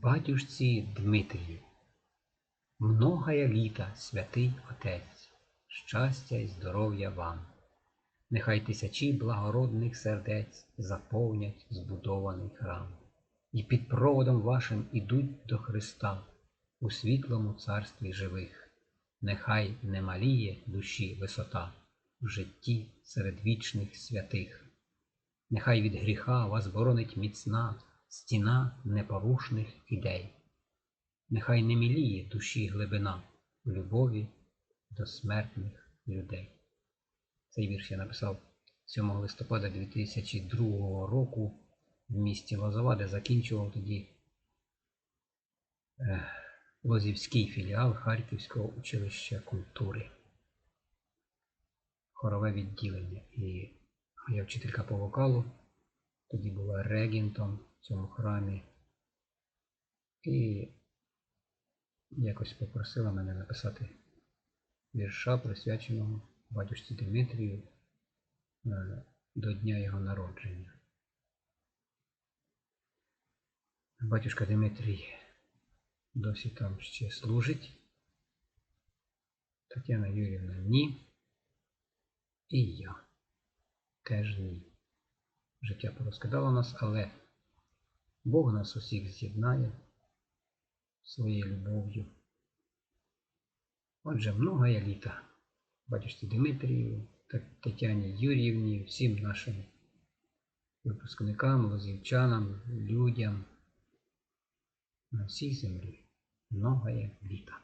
Батюшці Дмитрію, многая літа, святий Отець, щастя і здоров'я вам. Нехай тисячі благородних сердець заповнять збудований храм, і під проводом вашим ідуть до Христа у світлому царстві живих. Нехай не маліє душі висота в житті серед вічних святих. Нехай від гріха вас боронить міцна стіна непорушних ідей. Нехай не міліє душі глибина в любові до смертних людей. Цей вірш я написав 7 листопада 2002 року в місті Лозова, де закінчував тоді е, Лозівський філіал Харківського училища культури. Хорове відділення. І моя вчителька по вокалу тоді була регентом в цьому храмі. І якось попросила мене написати вірша, присвяченого батюшці Дмитрію е, до дня його народження. Батюшка Дмитрій досі там ще служить. Тетяна Юрівна ні. І я теж ні. Життя порозкидало нас, але Бог нас усіх з'єднає своєю любов'ю. Отже, многое літа батюшці Дмитрію, Тетяні Юріївні, всім нашим випускникам, лозівчанам, людям на всій землі. Многое літа.